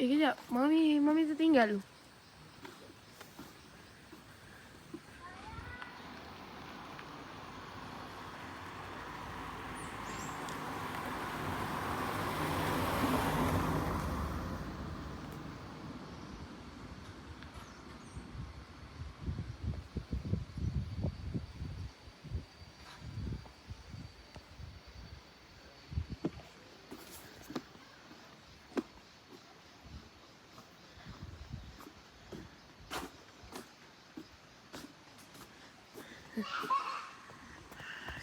Iya, é, mami, mami tertinggal loh.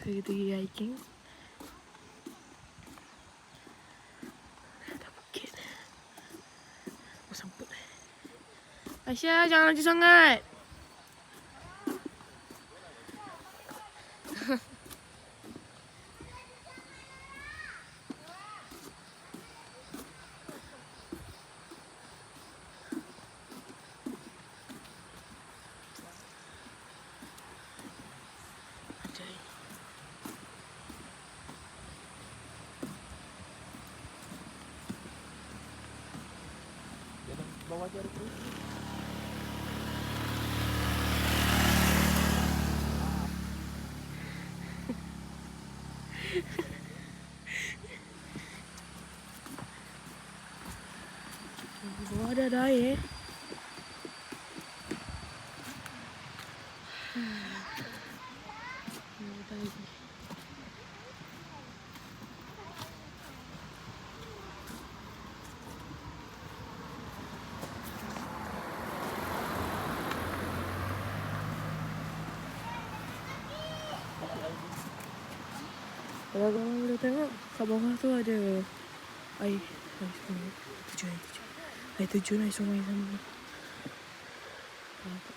So kita pergi hiking. Ada bukit. Oh semput. Aisyah jangan laju sangat. Bawah je ada terus. Di Kalau korang boleh tengok kat bawah tu ada air. Air sungai. Tujuh, air tujuh. Air tujuh air sungai sana. Nampak?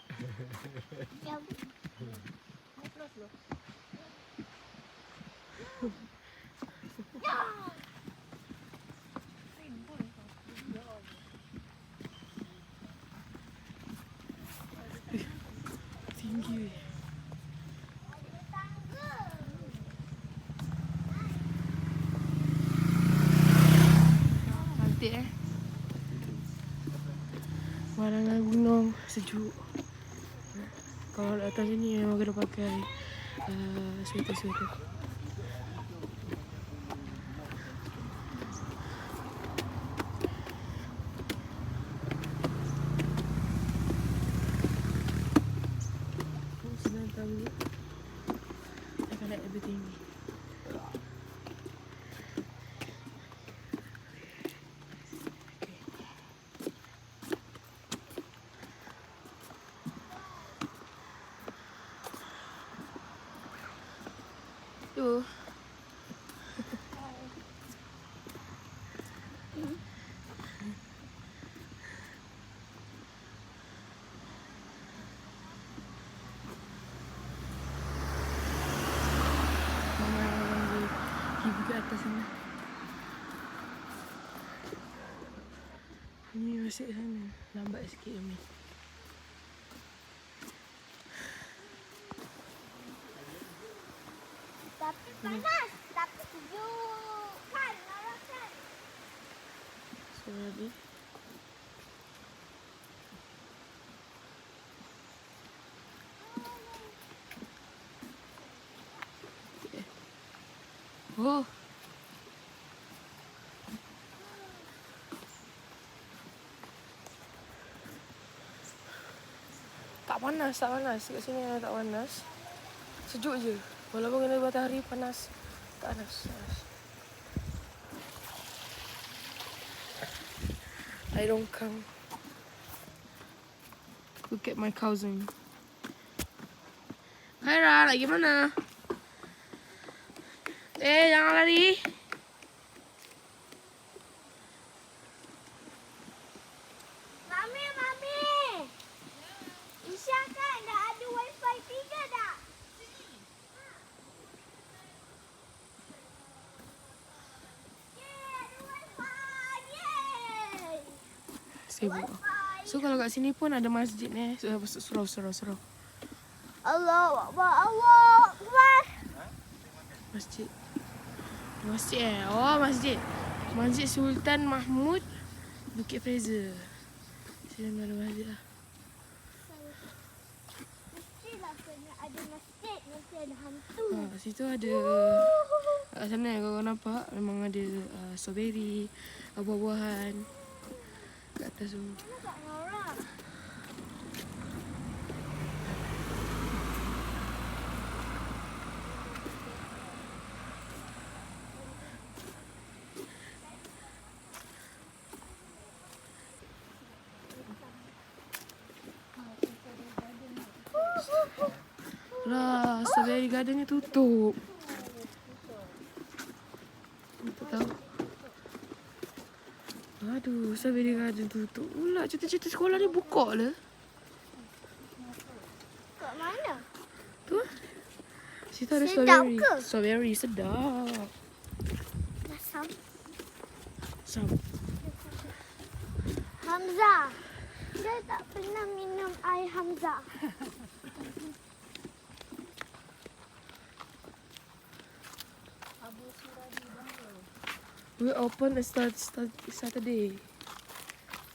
bunyi anda. Tinggi. Cantik eh. Pemandangan gunung sejuk. Kalau datang sini memang kena pakai uh, sweater-sweater. Oh, senang tahu. Akan naik lebih tinggi. Tu. Mama lagi sana. Ini masih sana. Lambat sikit kami. Tapi panas, tapi sejuk. Kan, Nara kan? So lagi. Oh. Panas, tak panas. Kat sini tak panas. Sejuk je. Walaupun kena matahari panas. Tak panas. panas. I don't come. Look at my cousin. Hai Ra, lagi mana? Eh, jangan lari. Kalau kat sini pun ada masjid ni. Surau, surau, surau. Allah Akbar, Allah Akbar. Masjid. Masjid eh. Oh, masjid. Masjid Sultan Mahmud Bukit Fraser. Sini ada masjid lah. Mestilah kena ada masjid, mesti ada hantu. Ha, situ ada kat sana kalau kau nampak memang ada uh, strawberry, uh, buah-buahan. Kat atas Nora? Lah, strawberry garden tutup. Tak tahu. Aduh, strawberry garden tutup pula. Cerita-cerita sekolah ni buka lah. Kat mana? Tu. Situ ada Sedap strawberry. ke? Strawberry sedap. Masam. Sam. Hamzah. Dia tak pernah minum air Hamzah. We open a start, start Saturday.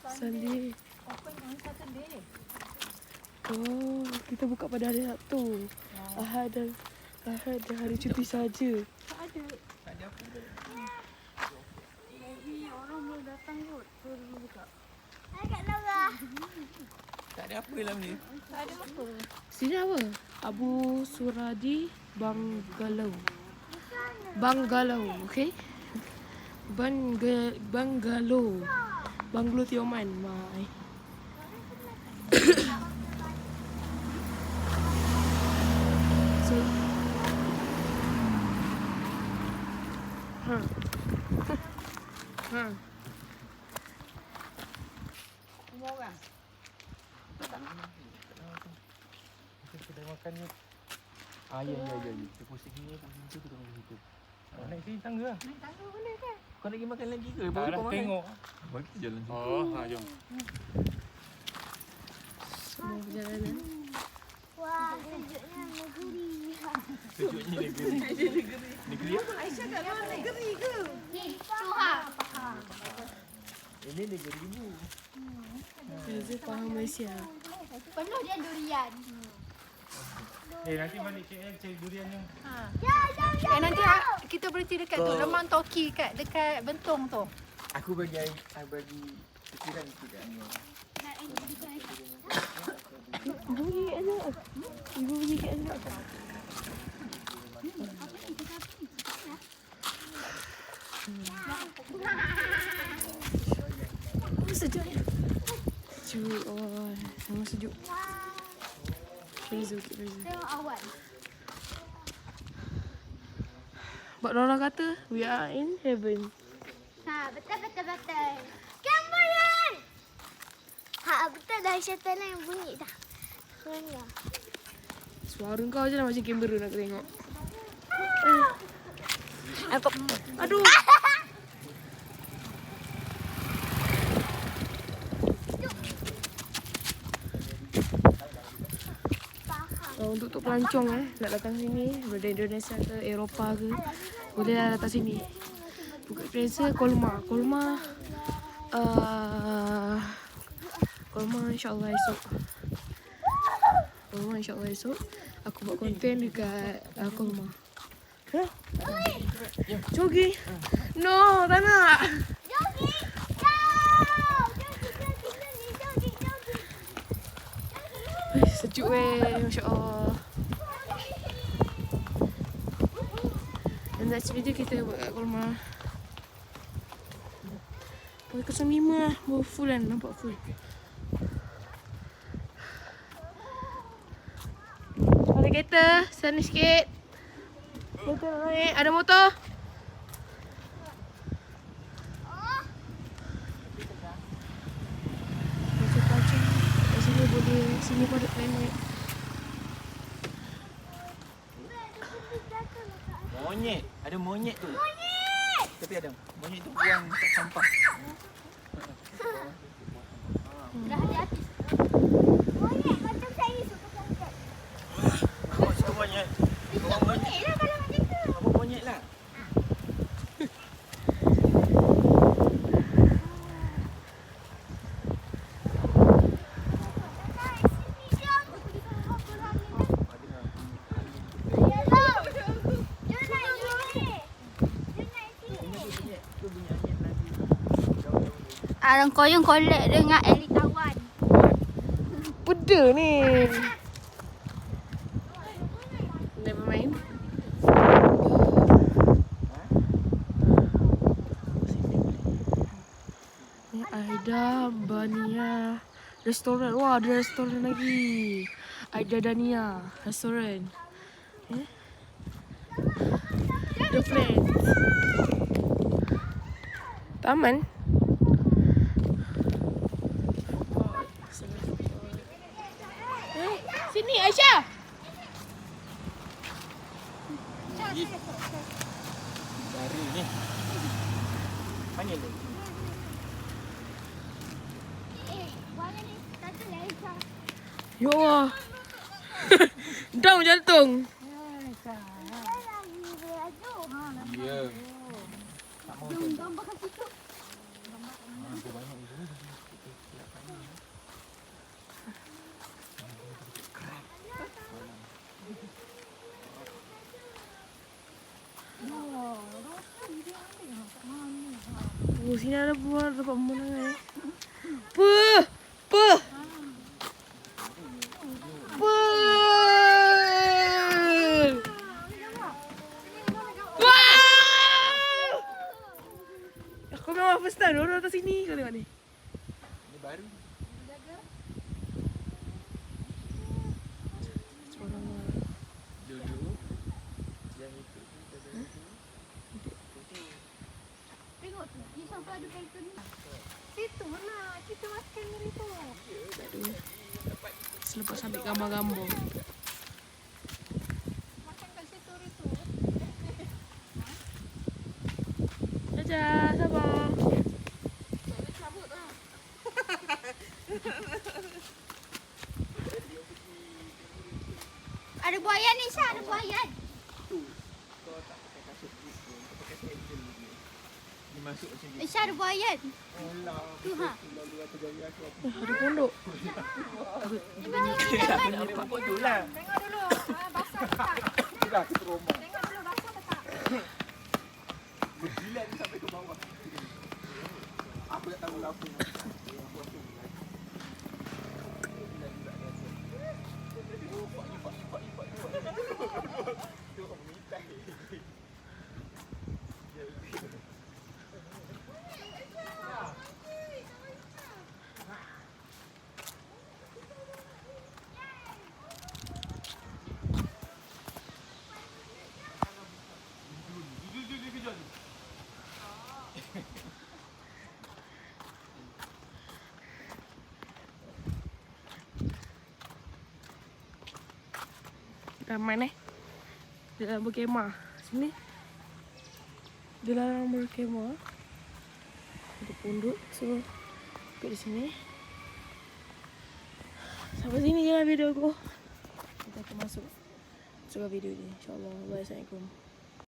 Sunday. Open on Saturday. Oh, kita buka pada hari Sabtu. Ahad dan Ahad dan hari cuti saja. Tak ada. Tak ada apa pun. Maybe orang mau datang kot. So, dulu buka. Hai Kak Nora. Tak ada apa dalam ni. Tak ada apa. Sini apa? Abu Suradi Banggalau. Banggalau, okay? Bangga, Banggalau. Banglo Tioman, mai. so, ha. ha. Kita makan ni. Ah, ya, ya, ya. ya. Kita pusing ni, pusing tu, kita pusing situ. Oh, naik sini tangga lah. Naik tangga boleh kan? Kau nak pergi makan lagi ke? Tak Baru kau makan. tengok. Bagi kita jalan situ. Oh, ha, jom. Semua perjalanan. Wah, sejuknya negeri. Sejuknya negeri. Negeri apa? Aisyah kat luar negeri ke? Suha. Ini negeri ibu. Reza faham Malaysia. Penuh dia durian. Eh, nanti balik KL cari durian yang Ha. Ya, ya, ya. Eh nanti ah, kita berhenti dekat tu. Kau- Lemang Toki kat dekat Bentong tu. Aku bagi air, I bagi fikiran sikit kat ni. Ibu pergi kat sana. Ibu pergi kat sana. Oh, sejuknya. Sejuk. Oh, sama sejuk. Bukit Freezer. Tengok awan. But Nora kata, we are in heaven. Ha, betul betul betul. Gambaran. Ha, betul dah syaitan yang bunyi dah. Dengar. Suara kau je lah macam kamera nak tengok. Aku Aduh. Oh, untuk tu pelancong eh nak datang sini dari Indonesia ke Eropah ke boleh lah datang sini. Bukit Fraser, Kolma, Kolma, uh, Kolma insyaAllah esok. Kolma insyaAllah esok. Aku buat konten dekat uh, Kolma. Huh? Jogi. No, tak nak. Jogi. Go! Jogi, jogi, jogi, jogi, jogi. Eh, sejuk. Masya Allah. Dan next video kita buat kat Kolmar. Pukul 05 lah. Baru full kan. Nampak full. Ada kereta. Sana sikit. Motor naik. Ada motor. Sini boleh. Sini pun ada planet. Ada monyet tu. Monyet. Tapi ada. Monyet tu buang kat sampah. Dah hati-hati. Monyet macam saya suka sangat. Bawa siapa monyet? Itu monyet lah kalau macam tu. Bawa monyet lah. Arang koyong kolek dengan elit tawan. Peda ni. Never mind. Ni Aida Bania Restoran. Wah, ada restoran lagi. Aida Dania Restoran. Eh? The Friends. Taman. Sini Aisyah. Baru ni. Panggil dia. Eh, warna ni satu Lisa. Ya Allah. Down jantung. Lagi baju. Ya. Tak mau tu. Gambar kat situ. Oh, sini ada buah dapat pemandangan eh. Pe! Pe! Pe! Wow! Aku memang first time orang datang sini kau tengok ni. Ni baru. Dulu. Yang itu. Tengok tu. Dia sampai ada balkon ni. Situ lah. Kita makan dari tu. Selepas ambil gambar-gambar. Makan kat situ hari tu. Dadah, sabar. Ada buaya ni, Syah. Ada buaya. Dia masuk macam ni. Eh, Syah ada buaya. Tu ha. Ada pondok. Dia pokok tu lah. Tengok dulu. Ah, basah tak? Sudah. Tengok dulu basah tak? Berjilat dia sampai ke bawah. Aku tak tahu apa. Ni. Di dalam berkemah. Sini. Dalam berkemah. Ada pondok. So, duduk di sini. Sampai sini je lah video aku. Kita akan masuk. Masukkan video ni. InsyaAllah. Assalamualaikum.